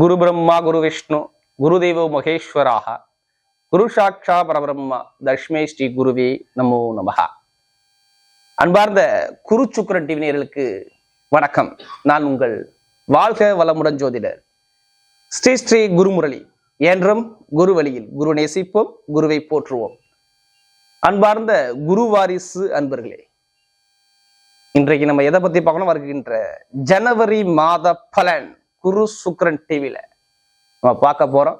குரு பிரம்மா குரு விஷ்ணு குருதேவோ மகேஸ்வராக குரு சாட்சா பரபிரம்மா தஷ்மே ஸ்ரீ குருவே நமோ நமகா அன்பார்ந்த குரு சுக்கரன் டிவி வணக்கம். நான் உங்கள் வாழ்க வளமுடன் ஜோதிடர் ஸ்ரீ ஸ்ரீ குருமுரளி. என்றும் குரு வழியில் குரு நேசிப்போம் குருவை போற்றுவோம். அன்பார்ந்த குரு வாரிசு அன்பர்களே இன்றைக்கு நம்ம எதை பத்தி பார்க்கணும்? வருகின்ற ஜனவரி மாத பலன். குரு சுக்ரன் டிவியில் நம்ம பார்க்க போகிறோம்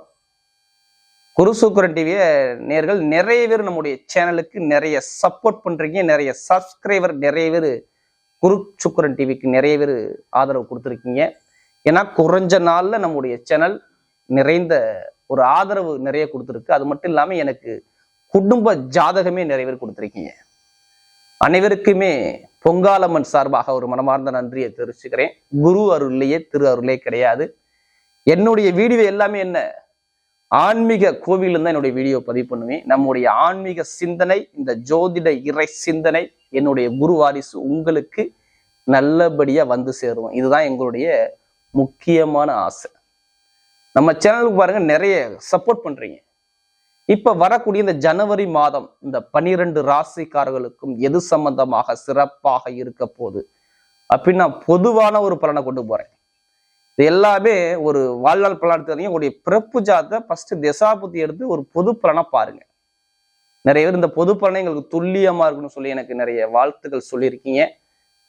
குரு சுக்ரன் டிவியை நேர்கள் நிறைய பேர் நம்முடைய சேனலுக்கு நிறைய சப்போர்ட் பண்ணுறீங்க நிறைய சப்ஸ்கிரைபர் நிறைய பேர் குரு சுக்ரன் டிவிக்கு நிறைய பேர் ஆதரவு கொடுத்துருக்கீங்க. ஏன்னா குறைஞ்ச நாளில் நம்முடைய சேனல் நிறைந்த ஒரு ஆதரவு நிறைய கொடுத்துருக்கு. அது மட்டும் இல்லாமல் எனக்கு குடும்ப ஜாதகமே நிறைய பேர் கொடுத்துருக்கீங்க. அனைவருக்குமே பொங்காலம்மன் சார்பாக ஒரு மனமார்ந்த நன்றியை தெரிவிச்சுக்கிறேன். குரு அருள்லையே திரு அருளே கிடையாது. என்னுடைய வீடியோ எல்லாமே என்ன? ஆன்மீக கோவிலில் தான் என்னுடைய வீடியோ பதிவு பண்ணுவேன். நம்முடைய ஆன்மீக சிந்தனை இந்த ஜோதிட இறை சிந்தனை என்னுடைய குரு வாரிசு உங்களுக்கு நல்லபடியாக வந்து சேருவோம் இதுதான் எங்களுடைய முக்கியமான ஆசை. நம்ம சேனலுக்கு பாருங்க நிறைய சப்போர்ட் பண்றீங்க. இப்ப வரக்கூடிய இந்த ஜனவரி மாதம் இந்த பனிரெண்டு ராசிக்காரர்களுக்கும் எது சம்பந்தமாக சிறப்பாக இருக்க போகுது? அப்படின்னு நான் பொதுவான ஒரு பலனை கொண்டு போறேன். இது எல்லாமே ஒரு வாழ்நாள் பலன் தெரியும் உங்களுடைய பிறப்பு ஜாத்தை ஃபர்ஸ்ட் திசாபுத்தி எடுத்து ஒரு பொது பலனை பாருங்க. நிறைய பேர் இந்த பொது பலனை எங்களுக்கு துல்லியமா இருக்குன்னு சொல்லி எனக்கு நிறைய வாழ்த்துக்கள் சொல்லியிருக்கீங்க.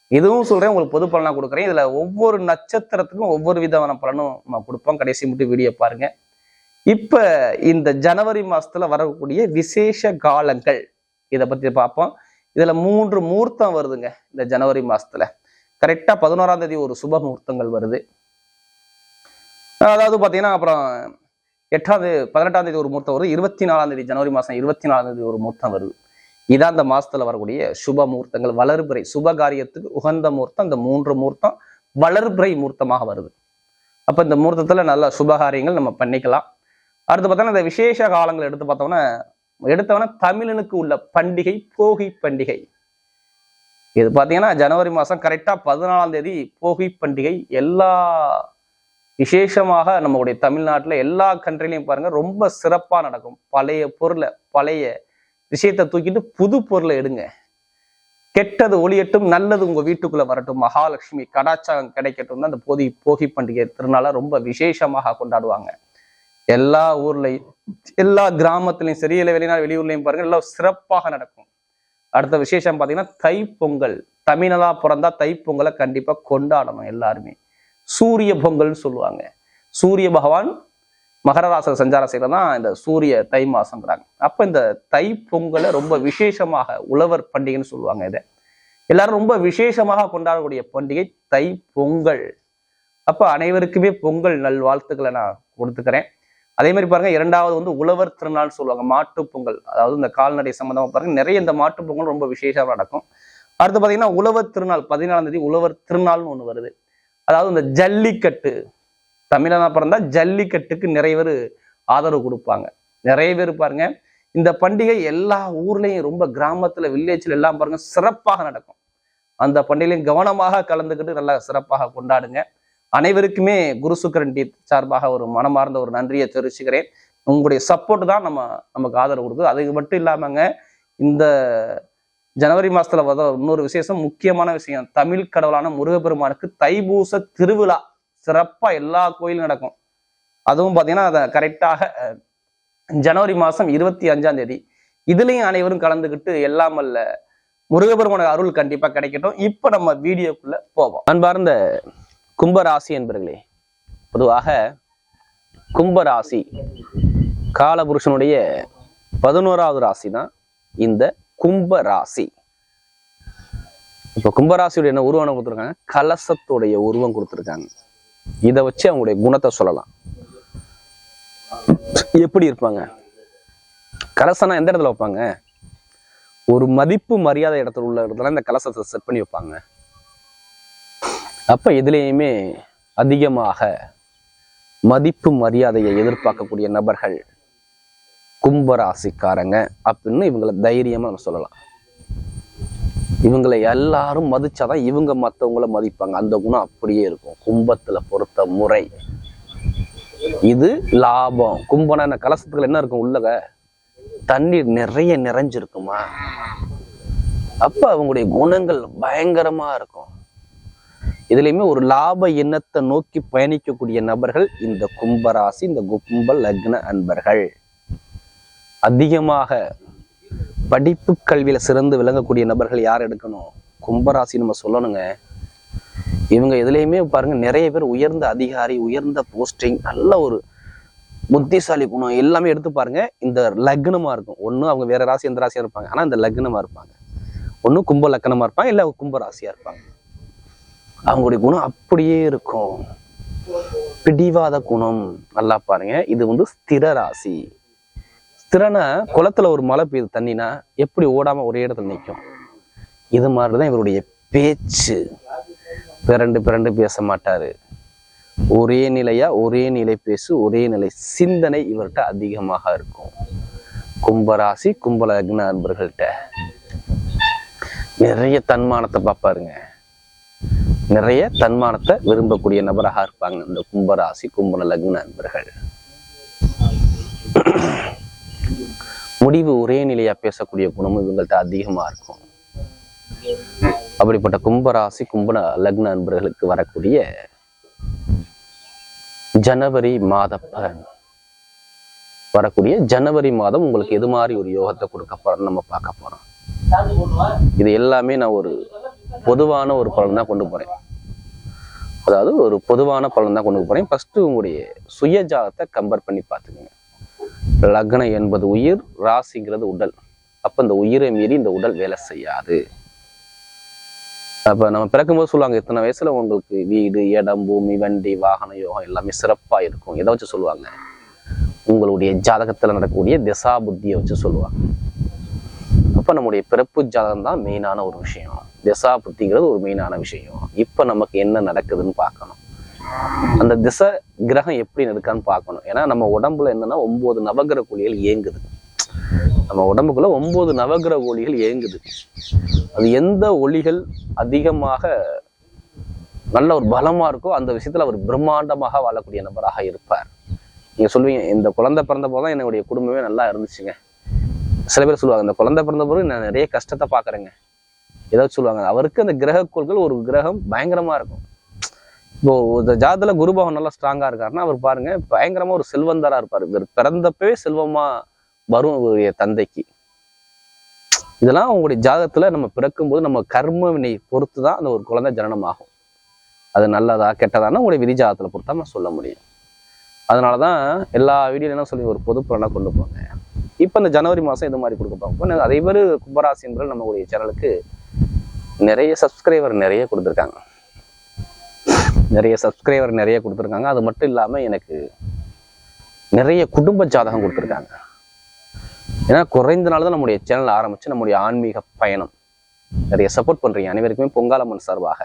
இதுவும் சொல்றேன் உங்களுக்கு பொது பலனா கொடுக்குறேன். இதுல ஒவ்வொரு நட்சத்திரத்துக்கும் ஒவ்வொரு விதமான பலனும் நம்ம கொடுப்போம். கடைசி மட்டும் வீடியோ பாருங்க. இப்போ இந்த ஜனவரி மாதத்தில் வரக்கூடிய விசேஷ காலங்கள் இதை பற்றி பார்ப்போம். இதில் மூன்று முகூர்த்தம் வருதுங்க இந்த ஜனவரி மாசத்துல. கரெக்டாக பதினோராம் தேதி ஒரு சுப முகூர்த்தங்கள் வருது. அதாவது பார்த்தீங்கன்னா அப்புறம் எட்டாவது பதினெட்டாம் தேதி ஒரு முகூர்த்தம் வருது. இருபத்தி நாலாம் தேதி ஜனவரி மாதம் இருபத்தி நாலாம் தேதி ஒரு முகூர்த்தம் வருது. இதான் அந்த மாசத்துல வரக்கூடிய சுப முகூர்த்தங்கள் வளர்பிறை சுப காரியத்துக்கு உகந்த முகூர்த்தம். இந்த மூன்று முகூர்த்தம் வளர்பிறை முகூர்த்தமாக வருது. அப்போ இந்த முகூர்த்தத்தில் நல்ல சுபகாரியங்கள் நம்ம பண்ணிக்கலாம். அடுத்து பார்த்தோம்னா இந்த விசேஷ காலங்கள் எடுத்து பார்த்தோம்னா எடுத்தவன தமிழனுக்கு உள்ள பண்டிகை போகி பண்டிகை. இது பார்த்தீங்கன்னா ஜனவரி மாதம் கரெக்டாக பதினாலாம் தேதி போகி பண்டிகை. எல்லா விசேஷமாக நம்மளுடைய தமிழ்நாட்டில் எல்லா கண்ட்ரிலையும் பாருங்க ரொம்ப சிறப்பாக நடக்கும். பழைய பொருளை பழைய விஷயத்தை தூக்கிட்டு புது பொருளை எடுங்க. கெட்டது ஒளியட்டும் நல்லது உங்கள் வீட்டுக்குள்ளே வரட்டும். மகாலட்சுமி கடாச்சாரம் கிடைக்கட்டும் தான் அந்த போதி போகி பண்டிகை திருநாளை ரொம்ப விசேஷமாக கொண்டாடுவாங்க. எல்லா ஊர்லையும் எல்லா கிராமத்துலயும் சரி இல்லை வெளிநாடு வெளியூர்லையும் பாருங்க எல்லாம் சிறப்பாக நடக்கும். அடுத்த விசேஷம் பார்த்தீங்கன்னா தைப்பொங்கல். பொங்கல் தமிழனா பிறந்தா தைப்பொங்கலை கண்டிப்பாக கொண்டாடணும் எல்லாருமே. சூரிய பொங்கல்னு சொல்லுவாங்க. சூரிய பகவான் மகர சஞ்சார செய்யல தான் இந்த சூரிய தை மாசங்கிறாங்க அப்போ இந்த தை பொங்கலை ரொம்ப விசேஷமாக உழவர் பண்டிகைன்னு சொல்லுவாங்க இதை. எல்லாரும் ரொம்ப விசேஷமாக கொண்டாடக்கூடிய பண்டிகை தை பொங்கல் அப்போ அனைவருக்குமே பொங்கல் நல்வாழ்த்துக்களை நான் கொடுத்துக்கிறேன். அதே மாதிரி பாருங்க இரண்டாவது வந்து உழவர் திருநாள் சொல்லுவாங்க மாட்டு பொங்கல். அதாவது இந்த கால்நடை சம்பந்தமா பாருங்க நிறைய இந்த மாட்டு பொங்கல் ரொம்ப விசேஷமா நடக்கும். அடுத்து பாத்தீங்கன்னா உழவர் திருநாள் பதினாலாம் தேதி உழவர் திருநாள்னு ஒண்ணு வருது. அதாவது இந்த ஜல்லிக்கட்டு தமிழனா பிறந்தா ஜல்லிக்கட்டுக்கு நிறைய பேர் ஆதரவு கொடுப்பாங்க. நிறைய பேர் பாருங்க இந்த பண்டிகை எல்லா ஊர்லயும் ரொம்ப கிராமத்துல வில்லேஜ்ல எல்லாம் பாருங்க சிறப்பாக நடக்கும். அந்த பண்டிகையிலையும் கவனமாக கலந்துக்கிட்டு நல்லா சிறப்பாக கொண்டாடுங்க. அனைவருக்குமே குரு சுக்கரன் டீத் சார்பாக ஒரு மனமார்ந்த ஒரு நன்றியை தெரிவிச்சுக்கிறேன். உங்களுடைய சப்போர்ட் தான் நம்ம நமக்கு ஆதரவு கொடுக்குது. அதுக்கு மட்டும் இல்லாமங்க இந்த ஜனவரி மாதத்தில் வர இன்னொரு விசேஷம் முக்கியமான விஷயம் தமிழ் கடவுளான முருகப்பெருமானுக்கு தைபூச திருவிழா. சிறப்பாக எல்லா கோயிலும் நடக்கும். அதுவும் பார்த்தீங்கன்னா அதை கரெக்டாக ஜனவரி மாதம் இருபத்தி அஞ்சாம் தேதி. இதுலேயும் அனைவரும் கலந்துக்கிட்டு எல்லாம் அல்ல முருகப்பெருமான அருள் கண்டிப்பாக கிடைக்கட்டும். இப்போ நம்ம வீடியோக்குள்ளே போவோம். அன்பார்ந்த கும்பராசி என்பர்களே பொதுவாக கும்பராசி காலபுருஷனுடைய பதினோராவது ராசி தான் இந்த கும்பராசி. இப்போ கும்பராசியுடைய என்ன உருவம் கொடுத்துருக்காங்க? கலசத்துடைய உருவம் கொடுத்துருக்காங்க. இதை வச்சு அவங்களுடைய குணத்தை சொல்லலாம். எப்படி இருப்பாங்க? கலசனா எந்த இடத்துல வைப்பாங்க? ஒரு மதிப்பு மரியாதை இடத்துல உள்ள இடத்துல இந்த கலசத்தை செட் பண்ணி வைப்பாங்க. அப்ப எதுலேயுமே அதிகமாக மதிப்பு மரியாதையை எதிர்பார்க்கக்கூடிய நபர்கள் கும்பராசிக்காரங்க அப்படின்னு இவங்களை தைரியமா நம்ம சொல்லலாம். இவங்களை எல்லாரும் மதிச்சாதான் இவங்க மற்றவங்கள மதிப்பாங்க. அந்த குணம் அப்படியே இருக்கும். கும்பத்துல பொறுத்த முறை. இது லாபம். கும்பன கலசத்துக்குள்ள என்ன இருக்கும்? உள்ளக தண்ணீர் நிறைய நிறைஞ்சிருக்குமா? அப்ப அவங்களுடைய குணங்கள் பயங்கரமா இருக்கும். இதுலயுமே ஒரு லாப எண்ணத்தை நோக்கி பயணிக்கக்கூடிய நபர்கள் இந்த கும்பராசி இந்த கும்ப லக்ன அன்பர்கள். அதிகமாக படிப்பு கல்வியில சிறந்து விளங்கக்கூடிய நபர்கள் யார் எடுக்கணும்? கும்பராசி நம்ம சொல்லணுங்க. இவங்க எதுலேயுமே பாருங்க நிறைய பேர் உயர்ந்த அதிகாரி உயர்ந்த போஸ்டிங் நல்ல ஒரு புத்திசாலி குணம் எல்லாமே எடுத்து பாருங்க இந்த லக்னமா இருக்கும். ஒன்றும் அவங்க வேற ராசி எந்த ராசியா இருப்பாங்க. ஆனா இந்த லக்னமா இருப்பாங்க. ஒன்றும் கும்ப லக்னமா இருப்பாங்க இல்ல கும்ப ராசியா இருப்பாங்க. அவங்களுடைய குணம் அப்படியே இருக்கும். பிடிவாத குணம். நல்லா பாருங்க. இது வந்து ஸ்திர ராசி. ஸ்திரனா குளத்துல ஒரு மழை பெய்யுது தண்ணினா எப்படி ஓடாம ஒரே இடத்துல நிற்கும் இது மாதிரிதான் இவருடைய பேச்சு. பிறண்டு பிறண்டு பேச மாட்டாரு. ஒரே நிலையா ஒரே நிலை பேசு ஒரே நிலை சிந்தனை இவர்கிட்ட அதிகமாக இருக்கும். கும்பராசி கும்பலக்ன அன்பர்கள்ட்ட. நிறைய தன்மானத்தை பார்ப்பாருங்க நிறைய தன்மானத்தை விரும்பக்கூடிய நபராக இருப்பாங்க. இந்த கும்பராசி கும்பன லக்ன அன்பர்கள் முடிவு ஒரே நிலையா பேசக்கூடிய குணமும் இவங்கள்ட்ட அதிகமா இருக்கும். அப்படிப்பட்ட கும்பராசி கும்பன லக்ன அன்பர்களுக்கு வரக்கூடிய ஜனவரி மாத பலன் வரக்கூடிய ஜனவரி மாதம் உங்களுக்கு எது மாதிரி ஒரு யோகத்தை கொடுக்க போறோம் நம்ம பார்க்க போறோம். இது எல்லாமே நான் ஒரு பொதுவான ஒரு பலன் தான் கொண்டு போறேன். அதாவது ஒரு பொதுவான பலன் தான் கொண்டு போறேன். ஃபஸ்ட்டு உங்களுடைய சுய ஜாதத்தை கம்பேர் பண்ணி பார்த்துக்கோங்க. லக்னம் என்பது உயிர் ராசிங்கிறது உடல். அப்ப இந்த உயிரை மீறி இந்த உடல் வேலை செய்யாது. அப்ப நம்ம பிறக்கும்போது சொல்லுவாங்க இத்தனை வயசுல உங்களுக்கு வீடு இடம் பூமி வண்டி வாகன யோகம் எல்லாமே சிறப்பா இருக்கும். எதை வச்சு சொல்லுவாங்க? உங்களுடைய ஜாதகத்துல நடக்கக்கூடிய திசா புத்தியை வச்சு சொல்லுவாங்க. இப்போ நம்முடைய பிறப்பு ஜாதகம் தான் மெயினான ஒரு விஷயம். திசா புத்திங்கிறது ஒரு மெயினான விஷயம். இப்போ நமக்கு என்ன நடக்குதுன்னு பார்க்கணும். அந்த திசை கிரகம் எப்படி நடக்கான்னு பார்க்கணும். ஏன்னா நம்ம உடம்புல என்னன்னா ஒன்பது நவகிரக கோழிகள் இயங்குது. நம்ம உடம்புக்குள்ள ஒன்பது நவகிரக கோழிகள் இயங்குது. அது எந்த ஒளிகள் அதிகமாக நல்ல ஒரு பலமா இருக்கோ அந்த விஷயத்துல அவர் பிரம்மாண்டமாக வாழக்கூடிய நபராக இருப்பார். நீங்க சொல்லுவீங்க இந்த குழந்தை பிறந்த போதான் என்னுடைய குடும்பமே நல்லா இருந்துச்சுங்க. சில பேர் சொல்லுவாங்க இந்த குழந்தை பிறந்த பிறகு நான் நிறைய கஷ்டத்தை பார்க்குறேங்க. ஏதாவது சொல்லுவாங்க. அவருக்கு அந்த கிரக கோள்கள் ஒரு கிரகம் பயங்கரமா இருக்கும். இப்போ இந்த ஜாதத்துல குருபவன் நல்லா ஸ்ட்ராங்கா இருக்காருன்னா அவர் பாருங்க பயங்கரமா ஒரு செல்வந்தரா இருப்பாரு. இவர் பிறந்தப்பவே செல்வமா வரும் இவருடைய தந்தைக்கு. இதெல்லாம் உங்களுடைய ஜாதகத்துல நம்ம பிறக்கும்போது நம்ம கர்ம வினை பொறுத்து தான் அந்த ஒரு குழந்தை ஜனனம் ஆகும் அது நல்லதா கெட்டதானா உங்களுடைய விதி ஜாதகத்துல பொறுத்தா நம்ம சொல்ல முடியும். அதனாலதான் எல்லா வீடியோலையும் சொல்லி ஒரு பொது கொண்டு போங்க. இப்போ இந்த ஜனவரி மாசம் இது மாதிரி கொடுக்க பார்ப்போம் அதே மாதிரி கும்பராசி என்பது நம்மளுடைய சேனலுக்கு நிறைய சப்ஸ்கிரைபர் நிறைய கொடுத்துருக்காங்க. நிறைய சப்ஸ்கிரைபர் நிறைய கொடுத்துருக்காங்க. அது மட்டும் இல்லாம எனக்கு நிறைய குடும்ப ஜாதகம் கொடுத்துருக்காங்க. ஏன்னா குறைந்த நாள் தான் நம்முடைய சேனல் ஆரம்பிச்சு நம்முடைய ஆன்மீக பயணம். நிறைய சப்போர்ட் பண்ணுறீங்க அனைவருக்குமே பொங்காலம்மன் சார்பாக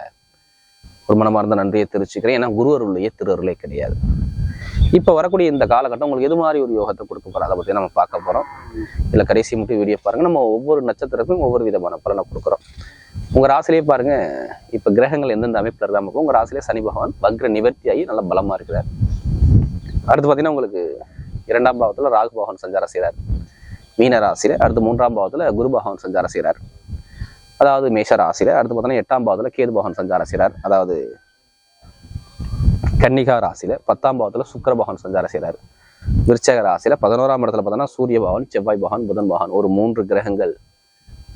ஒரு மனமார்ந்த நன்றியை தெரிவிச்சுக்கிறேன். ஏன்னா குருவருளையே திருவருளே திரு அருளே கிடையாது. இப்போ வரக்கூடிய இந்த காலகட்டம் உங்களுக்கு எது மாதிரி ஒரு யோகத்தை கொடுக்க போகிறோம் அதை பற்றி நம்ம பார்க்க போகிறோம் இல்லை கடைசி மட்டும் வீடியோ பாருங்க. நம்ம ஒவ்வொரு நட்சத்திரத்துக்கும் ஒவ்வொரு விதமான பலனை கொடுக்குறோம். உங்கள் ராசிலே பாருங்க. இப்போ கிரகங்கள் எந்தெந்த அமைப்பில் இருக்காம இருக்கும் உங்கள் ராசிலே சனி பகவான் வக்ர நிவர்த்தியாகி நல்ல பலமாக இருக்கிறார். அடுத்து பார்த்தீங்கன்னா உங்களுக்கு இரண்டாம் பாவத்தில் ராகு பகவான் சஞ்சாரம் செய்கிறார் மீன ராசியில் அடுத்து மூன்றாம் பாவத்தில் குரு பகவான் சஞ்சாரம் செய்கிறார் அதாவது மேஷ ராசியில் அடுத்து பார்த்தோன்னா எட்டாம் பாவத்தில் கேது பகவான் சஞ்சாரம் செய்கிறார் அதாவது கன்னிகா ராசியில் பத்தாம் பாவத்தில் சுக்கர பகவான் சஞ்சாரம் செய்கிறார் விருச்சக ராசியில் பதினோராம் இடத்துல பார்த்தோன்னா சூரிய பகவான் செவ்வாய் பகவான் புதன் பகவான் ஒரு மூன்று கிரகங்கள்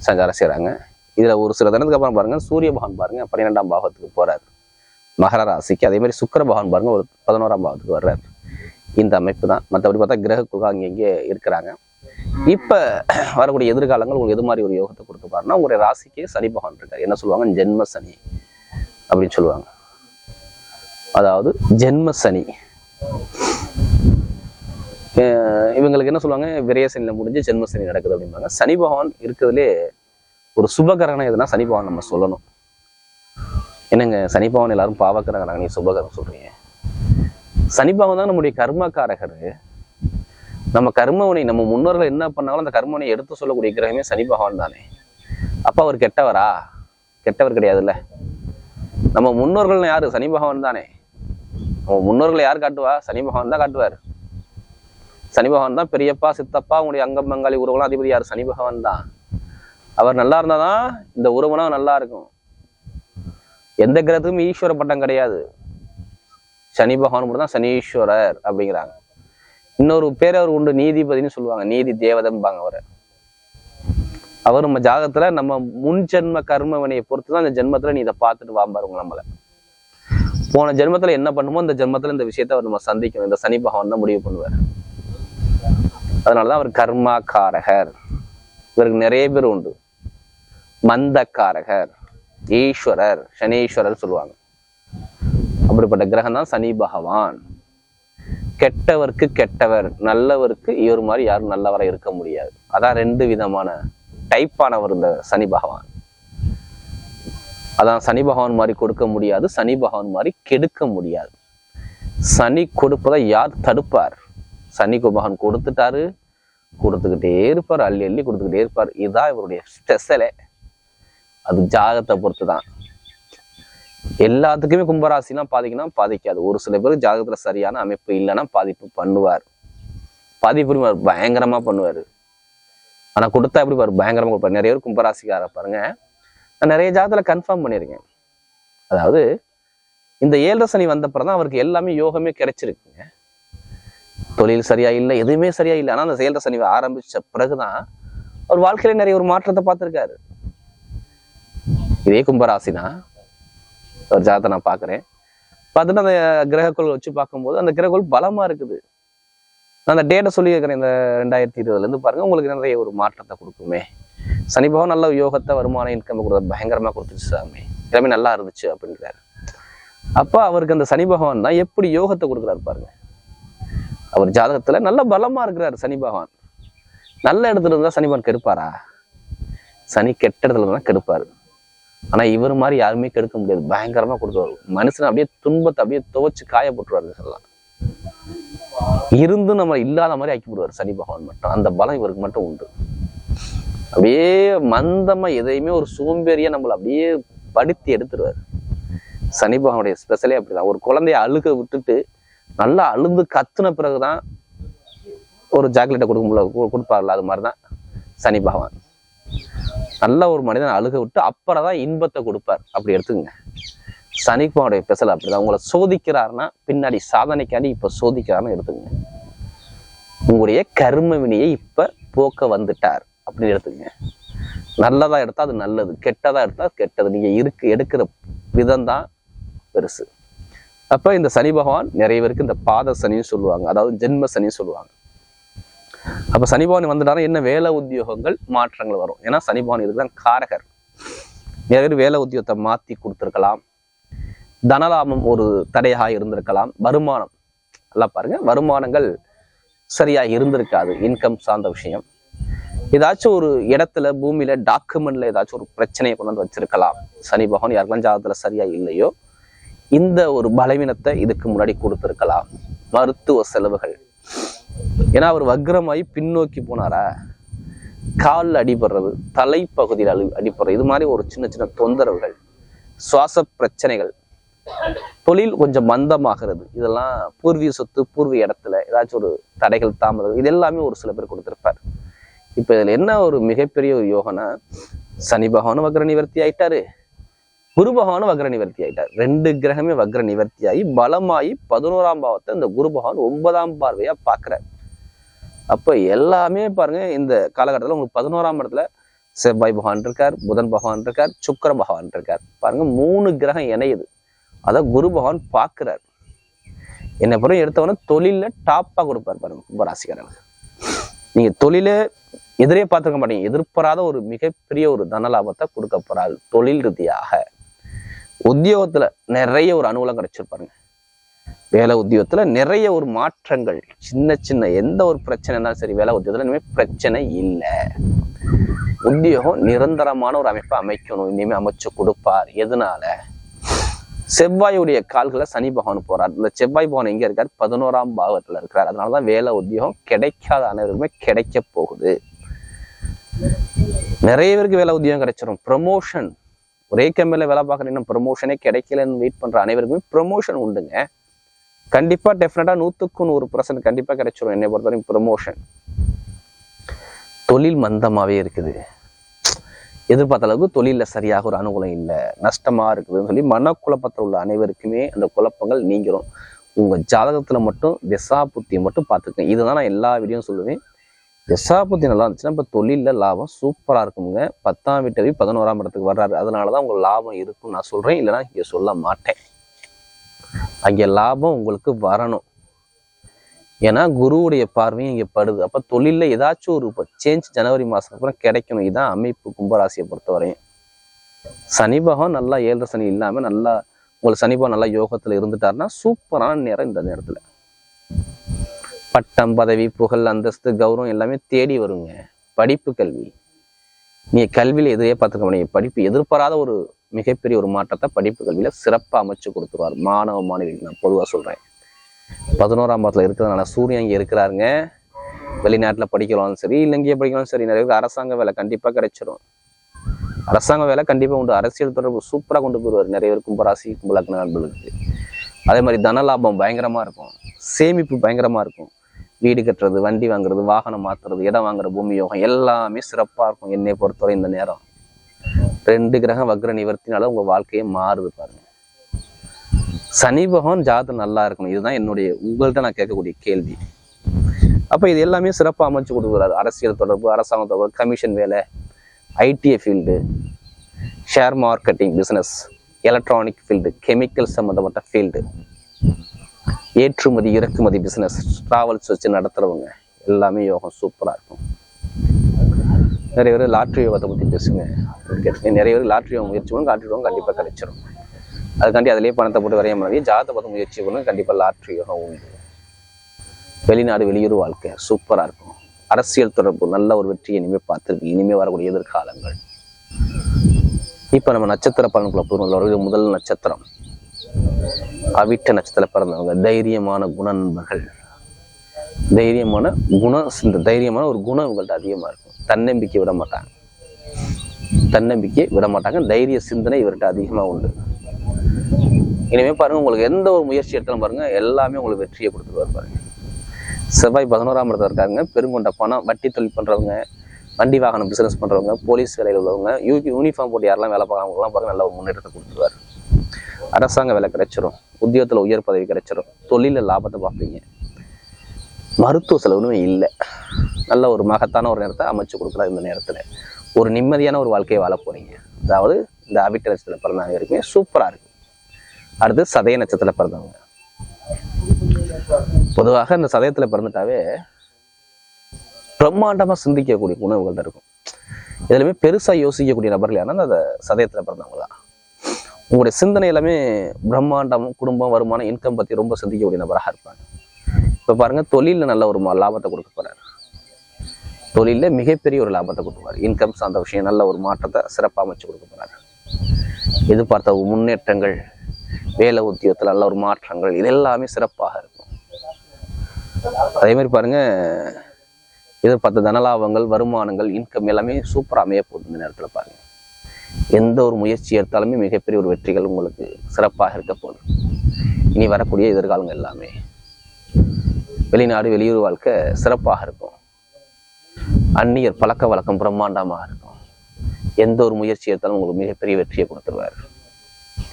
சஞ்சாரம் செய்கிறாங்க இதுல ஒரு சில தினத்துக்கு அப்புறம் பாருங்க சூரிய பகவான் பாருங்க பன்னிரெண்டாம் பாவத்துக்கு போறாரு. மகர ராசிக்கு அதே மாதிரி சுக்கர பகவான் பாருங்க ஒரு பதினோராம் பாவத்துக்கு வர்றாரு. இந்த அமைப்பு தான். மற்றபடி பார்த்தா கிரக குழுக்கள் அங்கே இங்கே இருக்கிறாங்க. இப்ப வரக்கூடிய எதிர்காலங்கள் உங்களுக்கு எது மாதிரி ஒரு யோகத்தை கொடுக்க பாருன்னா உங்களுடைய ராசிக்கு சனி பகவான் இருக்காரு. என்ன சொல்லுவாங்க? ஜென்ம சனி அப்படின்னு சொல்லுவாங்க. அதாவது ஜென்ம சனி. அஹ் இவங்களுக்கு என்ன சொல்லுவாங்க? விரய முடிஞ்சு ஜென்ம சனி நடக்குது அப்படிம்பாங்க. சனி பகவான் இருக்கிறதுலே ஒரு சுபகரணம் எதுனா சனி பகவான் நம்ம சொல்லணும். என்னங்க? சனி பகவான் எல்லாரும் பாவக்கரங்கிறாங்க நீ சுபகரம் சொல்றீங்க. சனி பகவான் தான் நம்முடைய கர்மக்காரகர். நம்ம கர்மவனை நம்ம முன்னோர்கள் என்ன பண்ணாலும் அந்த கர்மவனை எடுத்து சொல்லக்கூடிய கிரகமே சனி பகவான் தானே. அப்பா அவர் கெட்டவரா? கெட்டவர் கிடையாதுல்ல. நம்ம முன்னோர்கள் யாரு? சனி பகவான் தானே. முன்னோர்களை யார் காட்டுவா? சனி பகவான் தான் காட்டுவார். சனி பகவான் தான் பெரியப்பா சித்தப்பா உங்களுடைய அங்கம் பங்காளி உறவுலாம் அதிபதி யார்? சனி பகவான் தான். அவர் நல்லா இருந்தாதான் இந்த உறவுனா நல்லா இருக்கும். எந்த கிரகத்துக்கும் ஈஸ்வர பட்டம் கிடையாது. சனி பகவான் மட்டும் தான் சனீஸ்வரர் அப்படிங்கிறாங்க. இன்னொரு பேர் அவர் உண்டு நீதிபதினு சொல்லுவாங்க. நீதி தேவதம்பாங்க அவரை. அவர் நம்ம ஜாகத்துல நம்ம முன் ஜென்ம கர்ம வினையை பொறுத்து தான் இந்த ஜென்மத்துல நீ இதை பார்த்துட்டு வாம்பாருங்க நம்மளை. போன ஜென்மத்துல என்ன பண்ணுமோ இந்த ஜென்மத்துல இந்த விஷயத்த அவர் நம்ம சந்திக்கணும். இந்த சனி பகவான் தான் முடிவு பண்ணுவார். அதனாலதான் அவர் கர்மாக்காரகர். இவருக்கு நிறைய பேர் உண்டு. மந்தக்காரகர் ஈஸ்வரர் சனீஸ்வரர் சொல்லுவாங்க. அப்படிப்பட்ட கிரகம் தான் சனி பகவான். கெட்டவருக்கு கெட்டவர் நல்லவருக்கு இவர் மாதிரி யாரும் நல்லவராக இருக்க முடியாது. அதான் ரெண்டு விதமான டைப்பானவர் இந்த சனி பகவான். அதான் சனி பகவான் மாதிரி கொடுக்க முடியாது சனி பகவான் மாதிரி கெடுக்க முடியாது. சனி கொடுப்பதை யார் தடுப்பார்? சனி பகவான் கொடுத்துட்டாரு கொடுத்துக்கிட்டே இருப்பார் அள்ளி அள்ளி கொடுத்துக்கிட்டே இருப்பார். இதுதான் இவருடைய ஸ்பெஷலே அது ஜாதகத்தை பொறுத்து தான் எல்லாத்துக்குமே கும்பராசினா பாதிக்குன்னா பாதிக்காது. ஒரு சில பேருக்கு ஜாகத்துல சரியான அமைப்பு இல்லைன்னா பாதிப்பு பண்ணுவார். பாதிப்பு பயங்கரமா பண்ணுவார். ஆனா கொடுத்தா எப்படி பாரு பயங்கரமா கொடுப்பாரு. நிறைய பேர் கும்பராசிக்கார பாருங்க. நான் நிறைய ஜாதகத்துல கன்ஃபார்ம் பண்ணியிருக்கேன். அதாவது இந்த ஏழரை சனி வந்தப்புறம் தான் அவருக்கு எல்லாமே யோகமே கிடைச்சிருக்குங்க. தொழில் சரியா இல்லை எதுவுமே சரியா இல்லை. ஆனா அந்த செயல்ற சனி ஆரம்பிச்ச பிறகுதான் அவர் வாழ்க்கையில நிறைய ஒரு மாற்றத்தை பார்த்திருக்காரு. இதே கும்பராசினா ஒரு ஜாதத்தை நான் பார்க்குறேன். பார்த்துட்டு அந்த கிரகக்கோள் வச்சு பார்க்கும்போது அந்த கிரகக்கோள் பலமா இருக்குது. நான் அந்த டேட்டை சொல்லியிருக்கிறேன் இந்த ரெண்டாயிரத்தி இருபதுல இருந்து பாருங்க உங்களுக்கு நிறைய ஒரு மாற்றத்தை கொடுக்குமே. சனி பகவான் நல்ல யோகத்தை வருமானம் இன்கம் கொடுத்தது பயங்கரமா கொடுத்துச்சு சாமி. எல்லாமே நல்லா இருந்துச்சு அப்படிங்கிறாரு அப்போ அவருக்கு அந்த சனி பகவான் தான் எப்படி யோகத்தை கொடுக்குறாரு பாருங்க. அவர் ஜாதகத்துல நல்ல பலமா இருக்கிறாரு சனி பகவான். நல்ல இடத்துல இருந்தா சனி பகவான் கெடுப்பாரா? சனி கெட்ட இடத்துல இருந்தா கெடுப்பாரு. ஆனா இவர் மாதிரி யாருமே கெடுக்க முடியாது. பயங்கரமா கொடுத்துருவார். மனுஷனை அப்படியே துன்பத்தை அப்படியே துவைச்சு காய போட்டுருவாரு சொல்லலாம் இருந்தும் நம்ம இல்லாத மாதிரி ஆக்கி விடுவார் சனி பகவான் மட்டும். அந்த பலம் இவருக்கு மட்டும் உண்டு. அப்படியே மந்தமாக எதையுமே ஒரு சோம்பேறியாக நம்மளை அப்படியே படுத்தி எடுத்துருவார். சனி ஸ்பெஷலே அப்படிதான். ஒரு குழந்தைய அழுக விட்டுட்டு நல்லா அழுந்து கத்துன பிறகுதான் ஒரு ஜாக்லேட்டை கொடுக்க முடியல கொடுப்பார்ல அது மாதிரிதான் சனி பகவான். நல்ல ஒரு மனிதன் அழுக விட்டு அப்புறம் தான் இன்பத்தை கொடுப்பார். அப்படி எடுத்துக்கங்க. சனி பகவானுடைய ஸ்பெஷல் அப்படிதான். உங்களை சோதிக்கிறாருன்னா பின்னாடி சாதனைக்காண்டி இப்போ சோதிக்கிறாருன்னு எடுத்துக்கங்க. உங்களுடைய கர்ம வினையை இப்போ போக்க வந்துட்டார். அப்படின்னு எடுத்துக்கங்க. நல்லதா எடுத்தால் அது நல்லது. கெட்டதா எடுத்தால் கெட்டது. நீங்கள் இருக்கு எடுக்கிற விதம் தான் பெருசு. அப்போ இந்த சனி பகவான் நிறைய பேருக்கு இந்த பாத சனின்னு சொல்லுவாங்க. அதாவது ஜென்ம சனின்னு சொல்லுவாங்க. அப்போ சனி பகவான் வந்துட்டாலும் என்ன? வேலை உத்தியோகங்கள் மாற்றங்கள் வரும். ஏன்னா சனி பகவான் இதுதான் காரகர். நிறைய பேர் வேலை உத்தியோகத்தை மாற்றி கொடுத்துருக்கலாம். தனலாபம் ஒரு தடையாக இருந்திருக்கலாம். வருமானம். நல்லா பாருங்க. வருமானங்கள் சரியாக இருந்திருக்காது. இன்கம் சார்ந்த விஷயம். ஏதாச்சும் ஒரு இடத்துல பூமியில டாக்குமெண்ட்ல ஏதாச்சும் ஒரு பிரச்சனையை கொண்டு வந்து வச்சிருக்கலாம். சனி பகவான் யாருக்கெல்லாம் ஜாதகத்துல சரியா இல்லையோ இந்த ஒரு பலவீனத்தை இதுக்கு முன்னாடி கொடுத்துருக்கலாம். மருத்துவ செலவுகள். ஏன்னா அவர் வக்ரமாயி பின்னோக்கி போனாரா? காலில் அடிபடுறது தலைப்பகுதியில் அடி அடிபடுறது இது மாதிரி ஒரு சின்ன சின்ன தொந்தரவுகள் சுவாச பிரச்சனைகள் தொழில் கொஞ்சம் மந்தமாகிறது இதெல்லாம் பூர்வீக சொத்து பூர்வீக இடத்துல ஏதாச்சும் ஒரு தடைகள் தாமதம் இது எல்லாமே ஒரு சில பேர் கொடுத்துருப்பார். இப்போ இதுல என்ன ஒரு மிகப்பெரிய ஒரு யோகனா சனி பகவானும் வக்ர நிவர்த்தி ஆயிட்டாரு. குரு பகவானும் வக்ர நிவர்த்தி ஆயிட்டார். ரெண்டு கிரகமே வக்ர நிவர்த்தி ஆகி பலமாயி பதினோராம் பாவத்தை இந்த குரு பகவான் ஒன்பதாம் பார்வையா பாக்குறார். அப்ப எல்லாமே பாருங்க இந்த காலகட்டத்துல உங்களுக்கு பதினோராம் இடத்துல செவ்வாய் பகவான் இருக்கார் புதன் பகவான் இருக்கார் சுக்கிர பகவான் இருக்கார். பாருங்க மூணு கிரகம் இணையுது. அதை குரு பகவான் பார்க்குறார் என்ன பிறகு எடுத்தவொடனே தொழில டாப்பா கொடுப்பார் பாருங்க கும்பராசிக்காரனுக்கு நீங்க தொழில எதிரே பார்த்துருக்க மாட்டீங்க. எதிர்பாராத ஒரு மிகப்பெரிய ஒரு தன லாபத்தை கொடுக்க போறாள் தொழில் ரீதியாக. உத்தியோகத்துல நிறைய ஒரு அனுகூலம் கிடைச்சிருப்பாருங்க வேலை உத்தியோகத்துல நிறைய ஒரு மாற்றங்கள் சின்ன சின்ன எந்த ஒரு பிரச்சனை இருந்தாலும் சரி வேலை உத்தியோகத்துல இனிமேல் பிரச்சனை இல்லை. உத்தியோகம் நிரந்தரமான ஒரு அமைப்பை அமைக்கணும் இனிமே அமைச்சு கொடுப்பார். எதனால? செவ்வாயுடைய கால்களை சனி பகவான் போறார். இந்த செவ்வாய் பகவான் எங்க இருக்கார்? பதினோராம் பாவத்துல இருக்கிறார். அதனாலதான் வேலை உத்தியோகம் கிடைக்காத அனைவருக்குமே கிடைக்க போகுது. நிறைய பேருக்கு வேலை உத்தியோகம் கிடைச்சிடும் ப்ரமோஷன் ஒரே கம்பெனியில் வேலை பார்க்குற இன்னும் ப்ரமோஷனே கிடைக்கலன்னு வெயிட் பண்ற அனைவருக்குமே ப்ரமோஷன் உண்டுங்க. கண்டிப்பா டெஃபினட்டாக நூற்றுக்கு நூறு பர்சன்ட் கண்டிப்பா கிடைச்சிரும் என்னை பொறுத்தவரைக்கும் ப்ரொமோஷன் தொழில் மந்தமாவே இருக்குது. எதிர்பார்த்த அளவுக்கு தொழிலில் சரியாக ஒரு அனுகூலம் இல்லை. நஷ்டமா இருக்குதுன்னு சொல்லி மனக்குழப்பத்தில் உள்ள அனைவருக்குமே அந்த குழப்பங்கள் நீங்கிரும். உங்க ஜாதகத்துல மட்டும் திசா புத்தியை மட்டும் பார்த்துக்கங்க. இதுதான் நான் எல்லா வீடியோவும் சொல்லுவேன். தசாபுத்தி நல்லா இருந்துச்சுன்னா இப்போ தொழிலில் லாபம் சூப்பராக இருக்குங்க. பத்தாம் வீட்டவி பதினோராம் இடத்துக்கு வர்றாரு. அதனால தான் உங்களுக்கு லாபம் இருக்கும்னு நான் சொல்கிறேன் இல்லைன்னா இங்கே சொல்ல மாட்டேன். அங்கே லாபம் உங்களுக்கு வரணும். ஏன்னா குருவுடைய பார்வையும் இங்கே படுது. அப்போ தொழிலில் ஏதாச்சும் ஒரு சேஞ்ச் ஜனவரி மாதம் அப்புறம் கிடைக்கணும். இதுதான் அமைப்பு கும்பராசியை பொறுத்தவரையும். சனி பகவான் நல்லா ஏழரை சனி இல்லாமல் நல்லா உங்களுக்கு சனி பகவான் நல்லா யோகத்தில் இருந்துட்டாருன்னா சூப்பரான நேரம் இந்த நேரத்தில். பட்டம் பதவி புகழ் அந்தஸ்து கௌரவம் எல்லாமே தேடி வருங்க. படிப்பு கல்வி. நீ கல்வியில் எதிரே பார்த்துக்க முடியும் படிப்பு எதிர்பாராத ஒரு மிகப்பெரிய ஒரு மாற்றத்தை படிப்பு கல்வியில் சிறப்பாக அமைச்சு கொடுத்துருவார். மாணவ மாணவிகள் நான் பொதுவாக சொல்கிறேன் பதினோராம் பாதத்தில் இருக்கிறதுனால சூரியன் இங்கே இருக்கிறாருங்க. வெளிநாட்டில் படிக்கலாம் சரி இல்லை இங்கேயே படிக்கலாம் சரி நிறைய பேருக்கு அரசாங்க வேலை கண்டிப்பாக கிடைச்சிடும் அரசாங்க வேலை கண்டிப்பாக உண்டு. அரசியல் தொடர்பு சூப்பராக கொண்டு போயிடுவார். நிறைய பேர் கும்பராசி கும்பலக்ன நண்பர்களுக்கு. அதே மாதிரி தன லாபம் பயங்கரமாக இருக்கும். சேமிப்பு பயங்கரமாக இருக்கும். வீடு கட்டுறது வண்டி வாங்குறது வாகனம் மாத்துறது இடம் வாங்குற பூமி யோகம் எல்லாமே சிறப்பாக இருக்கும் என்னை பொறுத்தவரை இந்த நேரம். ரெண்டு கிரகம் வக்ர நிவர்த்தினால உங்கள் வாழ்க்கையே மாறுது பாருங்க. சனி பகவான் ஜாதகம் நல்லா இருக்கணும். இதுதான் என்னுடைய உங்கள்கிட்ட நான் கேட்கக்கூடிய கேள்வி. அப்போ இது எல்லாமே சிறப்பாக அமைச்சு கொடுக்குறாரு. அரசியல் தொடர்பு அரசாங்க தொடர்பு கமிஷன் வேலை ITI field share marketing business electronic field chemical சம்மந்தப்பட்ட ஃபீல்டு ஏற்றுமதி இறக்குமதி பிஸ்னஸ் ட்ராவல்ஸ் வச்சு நடத்துறவங்க எல்லாமே யோகம் சூப்பராக இருக்கும். நிறைய பேர் லாட்ரி யோகத்தை பற்றி பேசுங்க. அப்படின்னு நிறைய பேர் லாட்ரி யோகம் முயற்சி பண்ணும் லாட்ரி யோகம் கண்டிப்பாக கிடைச்சிரும். அதுக்காண்டி அதிலே பணத்தை போட்டு வரைய முடியாது ஜாதகத்தை முயற்சி பண்ணுங்க கண்டிப்பாக லாட்ரி யோகம் உண்டு. வெளிநாடு வெளியூர் வாழ்க்கை சூப்பராக இருக்கும். அரசியல் தொடர்பு நல்ல ஒரு வெற்றியை இனிமேல் பார்த்துருக்கு இனிமேல் வரக்கூடிய எதிர்காலங்கள். இப்போ நம்ம நட்சத்திர பலன்களை பொறுத்தவரை முதல் நட்சத்திரம் அவிட்ட நட்சத்திர பிறந்தவங்க தைரியமான குண நண்பர்கள் தைரியமான குணம் தைரியமான ஒரு குணம் இவங்கள்ட்ட அதிகமாக இருக்கும். தன்னம்பிக்கை விட மாட்டாங்க. தன்னம்பிக்கை விட மாட்டாங்க. தைரிய சிந்தனை இவர்கிட்ட அதிகமாக உண்டு. இனிமேல் பாருங்க உங்களுக்கு எந்த ஒரு முயற்சி எடுத்தாலும் பாருங்க எல்லாமே உங்களுக்கு வெற்றியை கொடுத்துருவார் பாருங்க. செவ்வாய் பதினோராம் இடத்துல இருக்காங்க பெருங்கொண்ட பணம் வட்டி தொழில் பண்றவங்க வண்டி வாகனம் பிசினஸ் பண்றவங்க போலீஸ் வேலையில் உள்ளவங்க யூ யூனிஃபார்ம் போட்டு யாரெல்லாம் வேலை பார்க்குறவங்களாம் பாருங்க நல்ல ஒரு முன்னேற்றத்தை கொடுத்துருவார் அரசாங்க வேலை கிடைச்சிரும். உத்தியோகத்தில் உயர் பதவி கிடைச்சிரும். தொழிலில் லாபத்தை பார்ப்பீங்க. மருத்துவ செலவுன்னு இல்லை. நல்ல ஒரு மகத்தான ஒரு நேரத்தை அமைச்சு கொடுக்குறாரு இந்த நேரத்தில். ஒரு நிம்மதியான ஒரு வாழ்க்கையை வாழ போறீங்க. அதாவது இந்த அவிட்ட நட்சத்திரத்தில் பிறந்தவங்க வரைக்குமே சூப்பராக இருக்கு அடுத்து சதய நட்சத்திரத்தில் பிறந்தவங்க. பொதுவாக இந்த சதயத்தில் பிறந்துட்டாவே பிரம்மாண்டமாக சிந்திக்கக்கூடிய உணவுகள் இருக்கும். இதுலையுமே பெருசாக யோசிக்கக்கூடிய நபர்கள் யாருன்னா அந்த சதயத்தில் பிறந்தவங்க தான் உங்களுடைய சிந்தனை எல்லாமே பிரம்மாண்டம் குடும்பம் வருமானம் இன்கம் பற்றி ரொம்ப சிந்திக்கக்கூடிய நபராக இருப்பாங்க. இப்போ பாருங்க தொழிலில் நல்ல ஒரு மா- லாபத்தை கொடுக்க போறாரு. தொழிலில் மிகப்பெரிய ஒரு லாபத்தை கொடுப்பாரு இன்கம் சார்ந்த விஷயம் நல்ல ஒரு மாற்றத்தை சிறப்பாக அமைச்சு கொடுக்க போறாரு. எதிர்பார்த்த முன்னேற்றங்கள் வேலை உத்தியோகத்தில் நல்ல ஒரு மாற்றங்கள் இது எல்லாமே சிறப்பாக இருக்கும். அதே மாதிரி பாருங்க எதிர்பார்த்த தனலாபங்கள் வருமானங்கள் இன்கம் எல்லாமே சூப்பராக அமைய போகுது இந்த நேரத்தில் பாருங்க. எந்த ஒரு முயற்சி எடுத்தாலுமே மிகப்பெரிய ஒரு வெற்றிகள் உங்களுக்கு சிறப்பாக இருக்க போகுது. இனி வரக்கூடிய எதிர்காலங்கள் எல்லாமே வெளிநாடு வெளியூர் வாழ்க்கை சிறப்பாக இருக்கும். அந்நியர் பழக்க வழக்கம் பிரம்மாண்டமாக இருக்கும். எந்த ஒரு முயற்சி எடுத்தாலும் உங்களுக்கு மிகப்பெரிய வெற்றியை கொடுத்துருவார்.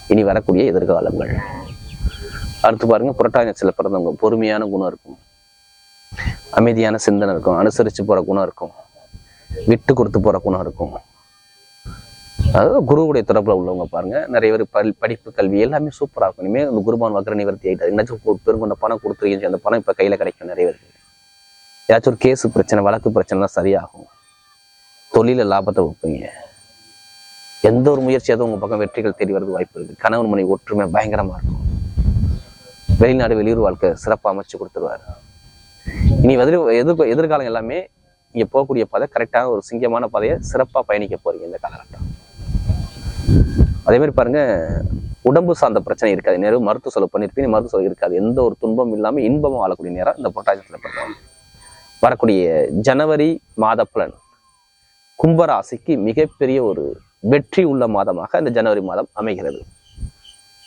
இனி வரக்கூடிய எதிர்காலங்கள். அடுத்து பாருங்க புரட்டாதி சில பிறந்தவங்க பொறுமையான குணம் இருக்கும். அமைதியான சிந்தனை இருக்கும். அனுசரித்து போற குணம் இருக்கும். விட்டு கொடுத்து போற குணம் இருக்கும். அதாவது குருவுடைய தொடர்பில் உள்ளவங்க பாருங்க. நிறைய பேர் பல் படிப்பு கல்வி எல்லாமே சூப்பராக இருக்கும். இனிமேல் அந்த குருபான் வக்கர நிவர்த்தி ஆகிட்டார் என்னாச்சும் பெருங்கொண்ட பணம் கொடுத்துருக்கீங்க அந்த பணம் இப்போ கையில் கிடைக்கும் நிறைய பேருக்கு. ஏதாச்சும் ஒரு கேஸு பிரச்சனை வழக்கு பிரச்சனைலாம் சரியாகும். தொழில லாபத்தை வைப்பீங்க. எந்த ஒரு முயற்சியாவது உங்க பக்கம் வெற்றிகள் தேடி வரது வாய்ப்பு இருக்கு. கணவன் மனை ஒற்றுமை பயங்கரமா இருக்கும். வெளிநாடு வெளியூர் வாழ்க்கை சிறப்பாக அமைச்சு கொடுத்துருவாரு. இனி எதிர் எதிர் எதிர்காலம் எல்லாமே நீங்கள் போகக்கூடிய பாதை கரெக்டான ஒரு சிங்கமான பாதையை சிறப்பாக பயணிக்க போறீங்க இந்த காலகட்டம். அதே மாதிரி பாருங்க உடம்பு சார்ந்த பிரச்சனை இருக்காது. நேரம் மருத்துவ செலவு பண்ணியிருப்பீங்க மருத்துவ செலவு இருக்காது. எந்த ஒரு துன்பம் இல்லாமல் இன்பமும் வாழக்கூடிய நேரம் இந்த புரட்டாசியத்தில் பிறந்தவங்க வரக்கூடிய ஜனவரி மாத பலன். கும்பராசிக்கு மிகப்பெரிய ஒரு வெற்றி உள்ள மாதமாக இந்த ஜனவரி மாதம் அமைகிறது.